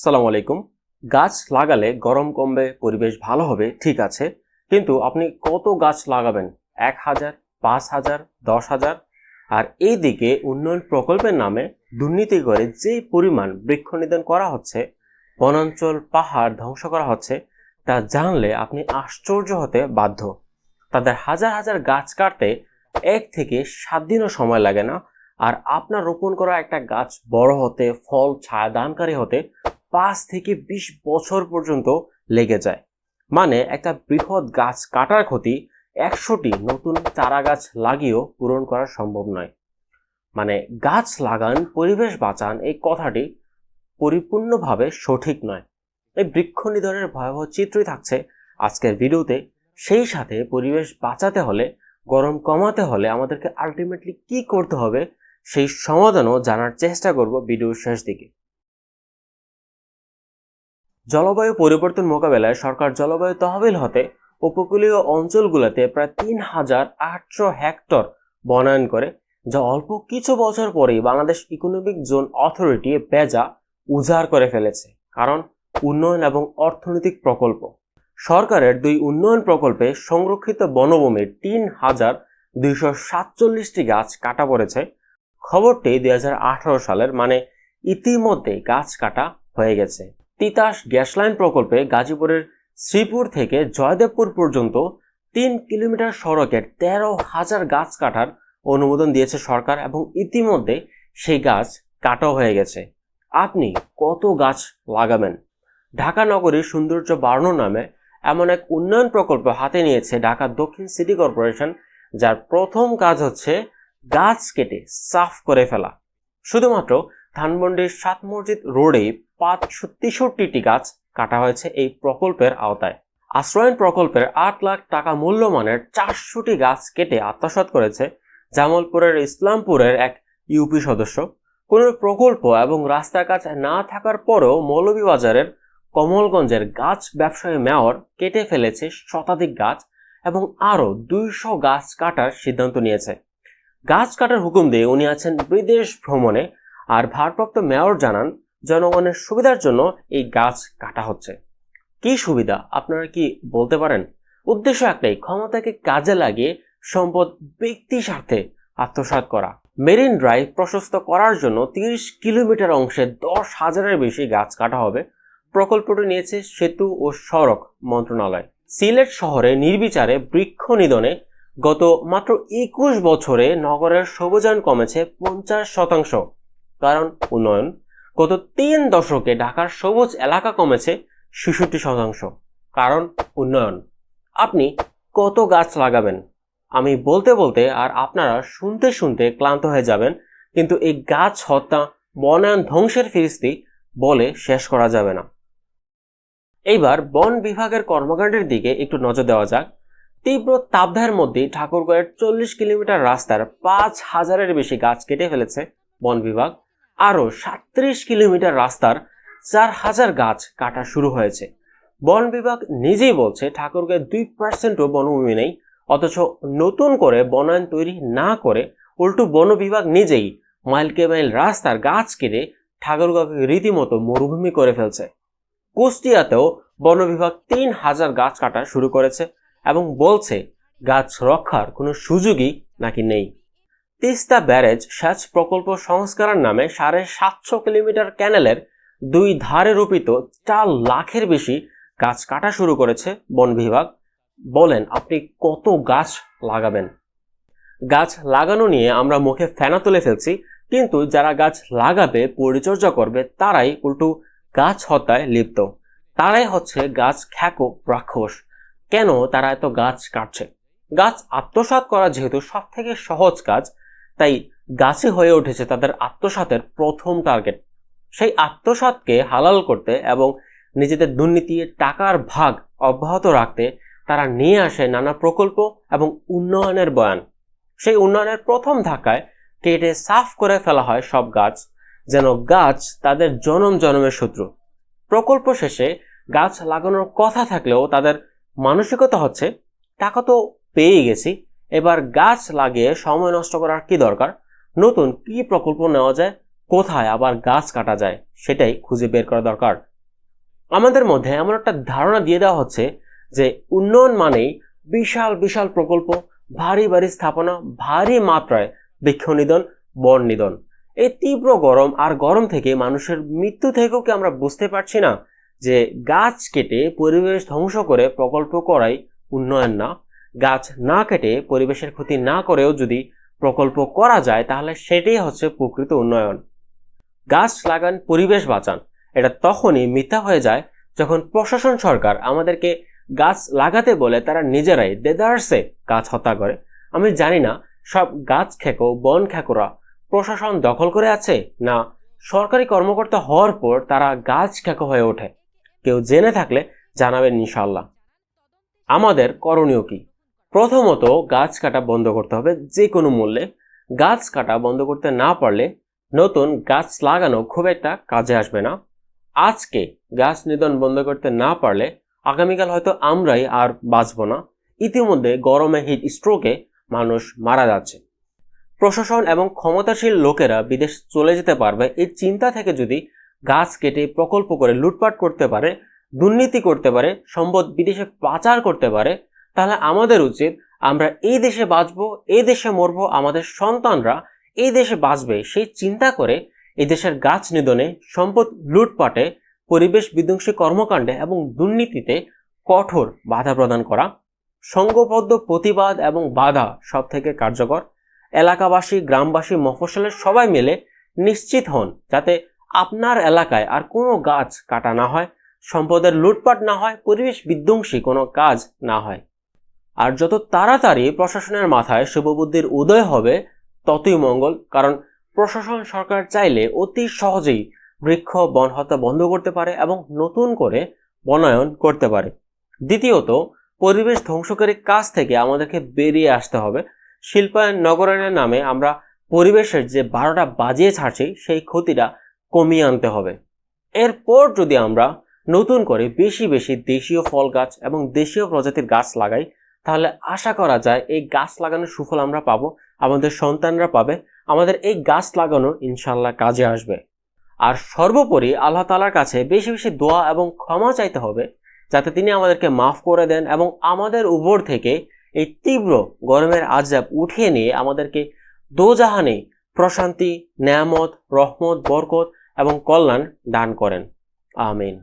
আসসালামু আলাইকুম। গাছ লাগালে গরম কমবে, পরিবেশ ভালো হবে, ঠিক আছে। কিন্তু আপনি কত গাছ লাগাবেন? এক হাজার, পাঁচ হাজার, দশ হাজার? আর এই দিকে উন্নয়ন প্রকল্পের নামে দুর্নীতি করে যে পরিমাণ বৃক্ষ নিধন করা হচ্ছে, বনাঞ্চল, পাহাড় ধ্বংস করা হচ্ছে, তা জানলে আপনি আশ্চর্য হতে বাধ্য। তাদের হাজার হাজার গাছ কাটতে এক থেকে সাত দিনও সময় লাগে না। আর আপনার রোপণ করা একটা গাছ বড় হতে, ফল ছায়াদানকারী হতে পাঁচ থেকে বিশ বছর পর্যন্ত লেগে যায়। মানে একটা বৃহৎ গাছ কাটার ক্ষতি একশোটি নতুন চারা গাছ লাগিয়েও পূরণ করা সম্ভব নয়। মানে গাছ লাগান, পরিবেশ বাঁচান, এই কথাটি পরিপূর্ণভাবে সঠিক নয়। এই বৃক্ষ নিধনের ভয়াবহ চিত্রই থাকছে আজকের ভিডিওতে। সেই সাথে পরিবেশ বাঁচাতে হলে, গরম কমাতে হলে আমাদেরকে আলটিমেটলি কি করতে হবে, সেই সমাধানও জানার চেষ্টা করব ভিডিওর শেষ দিকে। জলবায়ু পরিবর্তন মোকাবেলায় সরকার জলবায়ু তহবিল হতে উপকূলীয় অঞ্চলগুলোতে প্রায় তিন হাজার আটশো হেক্টর বনায়ন করে, যা অল্প কিছু বছর পরেই বাংলাদেশ ইকোনমিক জোন অথরিটি বেজা উজাড় করে ফেলেছে। কারণ উন্নয়ন এবং অর্থনৈতিক প্রকল্প। সরকারের দুই উন্নয়ন প্রকল্পে সংরক্ষিত বনভূমির তিন হাজার দুইশো সাতচল্লিশটি গাছ কাটা পড়েছে। খবরটি দুই হাজার আঠারো সালের মানে ইতিমধ্যে গাছ কাটা হয়ে গেছে। তিতাস গ্যাস লাইন প্রকল্পে গাজীপুরের শ্রীপুর থেকে জয়দেবপুর পর্যন্ত তিন কিলোমিটার সড়কের তেরো হাজার গাছ কাটার অনুমোদন দিয়েছে সরকার এবং ইতিমধ্যে সেই গাছ কাটা হয়ে গেছে। আপনি কত গাছ লাগাবেন? ঢাকা নগরীর সৌন্দর্য বাড়ানোর নামে এমন এক উন্নয়ন প্রকল্প হাতে নিয়েছে ঢাকা দক্ষিণ সিটি কর্পোরেশন, যার প্রথম কাজ হচ্ছে গাছ কেটে সাফ করে ফেলা। শুধুমাত্র ধানমন্ডির সাত মসজিদ রোডে পাঁচশো তেষট্টিটি গাছ কাটা হয়েছে এই প্রকল্পের আওতায়। আশ্রয়ন প্রকল্পের আট লাখ টাকা মূল্যমানের চারশোটি গাছ কেটে আত্মসাৎ করেছে জামালপুরের ইসলামপুরের এক ইউপি সদস্য। কোনো প্রকল্প এবং রাস্তার কাজ না থাকার পরেও মৌলভীবাজারের কমলগঞ্জের গাছ ব্যবসায়ী মেয়র কেটে ফেলেছে শতাধিক গাছ এবং আরও দুইশো গাছ কাটার সিদ্ধান্ত নিয়েছে। গাছ কাটার হুকুম দিয়ে উনি আছেন বিদেশ ভ্রমণে। আর ভারপ্রাপ্ত মেয়র জানান জনগণের সুবিধার জন্য এই গাছ কাটা হচ্ছে। কি সুবিধা, আপনারা কি বলতে পারেন? উদ্দেশ্য একটাই, ক্ষমতাকে কাজে লাগিয়ে সম্পদ ব্যক্তি স্বার্থে আত্মসাৎ করা। মেরিন ড্রাইভ প্রশস্ত করার জন্য তিরিশ কিলোমিটার অংশে দশ হাজারের বেশি গাছ কাটা হবে, প্রকল্পটি নিয়েছে সেতু ও সড়ক মন্ত্রণালয়। সিলেট শহরে নির্বিচারে বৃক্ষ নিধনে গত মাত্র একুশ বছরে নগরের সবুজায়ন কমেছে পঞ্চাশ শতাংশ। কারণ উন্নয়ন গত তিন দশকে ঢাকার সবুজ এলাকা কমেছে ছেষট্টি শতাংশ। কারণ উন্নয়ন। আপনি কত গাছ লাগাবেন? আমি বলতে বলতে আর আপনারা শুনতে শুনতে ক্লান্ত হয়ে যাবেন, কিন্তু এই গাছ হত্যা, বনায়ন ধ্বংসের ফিরিস্তি বলে শেষ করা যাবে না। এইবার বন বিভাগের কর্মকাণ্ডের দিকে একটু নজর দেওয়া যাক। তীব্র তাপদাহের মধ্যে ঠাকুরগড়ের চল্লিশ কিলোমিটার রাস্তার পাঁচ হাজারের বেশি গাছ কেটে ফেলেছে বন বিভাগ। আরও সাত্রিশ কিলোমিটার রাস্তার চার হাজার গাছ কাটা শুরু হয়েছে। বন বিভাগ নিজেই বলছে ঠাকুরগাঁয় দুই পার্সেন্টও বনভূমি নেই, অথচ নতুন করে বনায়ন তৈরি না করে উল্টো বন বিভাগ নিজেই মাইলকে মাইল রাস্তার গাছ কেটে ঠাকুরগাঁকে রীতিমতো মরুভূমি করে ফেলছে। কুষ্টিয়াতেও বন বিভাগ তিন হাজার গাছ কাটা শুরু করেছে এবং বলছে গাছ রক্ষার কোনো সুযোগই নাকি নেই। তিস্তা ব্যারেজ সেচ প্রকল্প সংস্কারের নামে সাড়ে সাতশো কিলোমিটার ক্যানেলের দুই ধারে রোপিত চার লাখের বেশি গাছ কাটা শুরু করেছে বন বিভাগ। বলেন, আপনি কত গাছ লাগাবেন? গাছ লাগানো নিয়ে আমরা মুখে ফেনা তুলে ফেলছি, কিন্তু যারা গাছ লাগাবে পরিচর্যা করবে তারাই উল্টো গাছ হত্যায় লিপ্ত। তারাই হচ্ছে গাছ খ্যাকো রাক্ষস। কেন তারা এত গাছ কাটছে? গাছ আত্মসাৎ করা যেহেতু সব থেকে সহজ কাজ তাই গাছে হয়ে উঠেছে তাদের আত্মসাতের প্রথম টার্গেট সেই আত্মসাতকে হালাল করতে এবং নিজেদের দুর্নীতি, টাকার ভাগ অব্যাহত রাখতে তারা নিয়ে আসে নানা প্রকল্প এবং উন্নয়নের বয়ান। সেই উন্নয়নের প্রথম ধাক্কায় কেটে সাফ করে ফেলা হয় সব গাছ, যেন গাছ তাদের জনম জনমের শত্রু। প্রকল্প শেষে গাছ লাগানোর কথা থাকলেও তাদের মানসিকতা হচ্ছে, টাকা তো পেয়ে গেছি এবার গাছ লাগিয়ে সময় নষ্ট করার কি দরকার? নতুন কি প্রকল্প নেওয়া যায়? কোথায় আবার গাছ কাটা যায়? সেটাই খুঁজে বের করা দরকার। আমাদের মধ্যে এমন একটা ধারণা দিয়ে দেওয়া হচ্ছে যে উন্নয়ন মানেই বিশাল বিশাল প্রকল্প, ভারী ভারী স্থাপনা, ভারী মাত্রায় বৃক্ষ নিধন, বন নিধন। এই তীব্র গরম আর গরম থেকে মানুষের মৃত্যু থেকেও কি আমরা বুঝতে পারছি না যে গাছ কেটে পরিবেশ ধ্বংস করে প্রকল্প করাই উন্নয়ন না? গাছ না কেটে পরিবেশের ক্ষতি না করেও যদি প্রকল্প করা যায়, তাহলে সেটাই হচ্ছে প্রকৃত উন্নয়ন। গাছ লাগান, পরিবেশ বাঁচান, এটা তখনই মিথ্যা হয়ে যায় যখন প্রশাসন সরকার আমাদেরকে গাছ লাগাতে বলে তারা নিজেরাই দেদার্সে গাছ হত্যা করে। আমি জানি না সব গাছ খেকো, বন খেকোরা, প্রশাসন দখল করে আছে না সরকারি কর্মকর্তা হওয়ার পর তারা গাছ খেকো হয়ে ওঠে। কেউ জেনে থাকলে জানাবেন ইনশাল্লাহ আমাদের করণীয় কি? প্রথমত গাছ কাটা বন্ধ করতে হবে যে কোনো মূল্যে। গাছ কাটা বন্ধ করতে না পারলে নতুন গাছ লাগানো খুব একটা কাজে আসবে না। আজকে গাছ নিধন বন্ধ করতে না পারলে আগামীকাল হয়তো আমরাই আর বাঁচব না। ইতিমধ্যে গরমে হিট স্ট্রোকে মানুষ মারা যাচ্ছে। প্রশাসন এবং ক্ষমতাশীল লোকেরা বিদেশ চলে যেতে পারবে এই চিন্তা থেকে যদি গাছ কেটে প্রকল্প করে লুটপাট করতে পারে, দুর্নীতি করতে পারে, সম্পদ বিদেশে পাচার করতে পারে তাহলে আমাদের উচিত আমরা এই দেশে বাঁচবো, এই দেশে মরবো, আমাদের সন্তানরা এই দেশে বাঁচবে সেই চিন্তা করে এই দেশের গাছ নিধনে, সম্পদ লুটপাটে, পরিবেশ বিধ্বংসী কর্মকাণ্ডে এবং দুর্নীতিতে কঠোর বাধা প্রদান করা, সংঘবদ্ধ প্রতিবাদ এবং বাধা সব থেকে কার্যকর। এলাকাবাসী, গ্রামবাসী, মফস্বলের সবাই মিলে নিশ্চিত হন যাতে আপনার এলাকায় আর কোনো গাছ কাটা না হয়, সম্পদের লুটপাট না হয়, পরিবেশ বিধ্বংসী কোনো কাজ না হয়। আর যত তাড়াতাড়ি প্রশাসনের মাথায় শুভবুদ্ধির উদয় হবে, ততই মঙ্গল, কারণ প্রশাসন সরকার চাইলে অতি সহজেই বৃক্ষ বন হত্যা বন্ধ করতে পারে এবং নতুন করে বনায়ন করতে পারে। দ্বিতীয়ত, পরিবেশ ধ্বংসকারী কাজ থেকে আমাদেরকে বেরিয়ে আসতে হবে। শিল্পায়ন নগরায়নের নামে আমরা পরিবেশের যে বারোটা বাজিয়ে ছাড়ছি, সেই ক্ষতিটা কমিয়ে আনতে হবে। এরপর যদি আমরা নতুন করে বেশি বেশি দেশীয় ফল গাছ এবং দেশীয় প্রজাতির গাছ লাগাই তাহলে আশা করা যায় এই গাছ লাগানোর সুফল আমরা পাবো, আমাদের সন্তানরা পাবে, আমাদের এই গাছ লাগানো ইনশাল্লাহ কাজে আসবে। আর সর্বোপরি আল্লাহ তালার কাছে বেশি বেশি দোয়া এবং ক্ষমা চাইতে হবে, যাতে তিনি আমাদেরকে মাফ করে দেন এবং আমাদের উপর থেকে এই তীব্র গরমের আজাব উঠিয়ে নিয়ে আমাদেরকে দোজাহানে প্রশান্তি, নেয়ামত, রহমত, বরকত এবং কল্যাণ দান করেন। আমিন।